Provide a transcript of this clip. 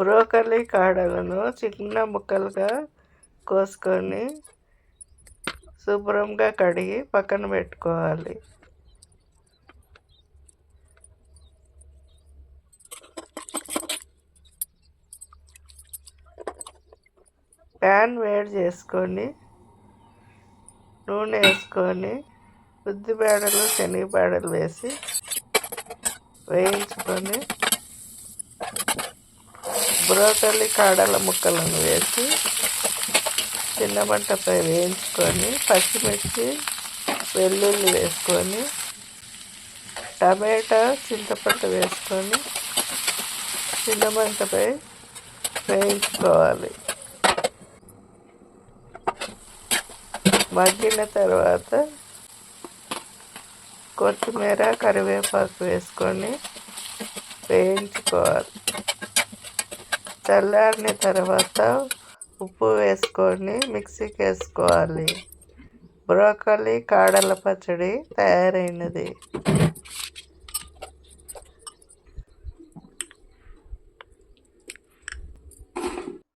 Broccoli కాడలను చిన్న ముక్కలుగా కోసుకొని శుభ్రంగా కడిగి పక్కన పెట్టుకోవాలి. ప్యాన్ వేడి చేసుకొని నూనె వేసుకొని ఉద్దిపేడలు శనగపేడలు వేసి వేయించుకొని బ్రోకలి కాడల ముక్కలను వేసి చిన్న మంటపై వేయించుకొని పచ్చిమిర్చి వెల్లుల్లి వేసుకొని టమాటా చింతపండు వేసుకొని చిన్న మంటపై వేయించుకోవాలి. మగ్గిన తర్వాత కొత్తిమీర కరివేపాకు వేసుకొని వేయించుకోవాలి. చల్లారిన తర్వాత ఉప్పు వేసుకొని మిక్సీకి వేసుకోవాలి బ్రోకలీ కాడల పచ్చడి తయారైనది.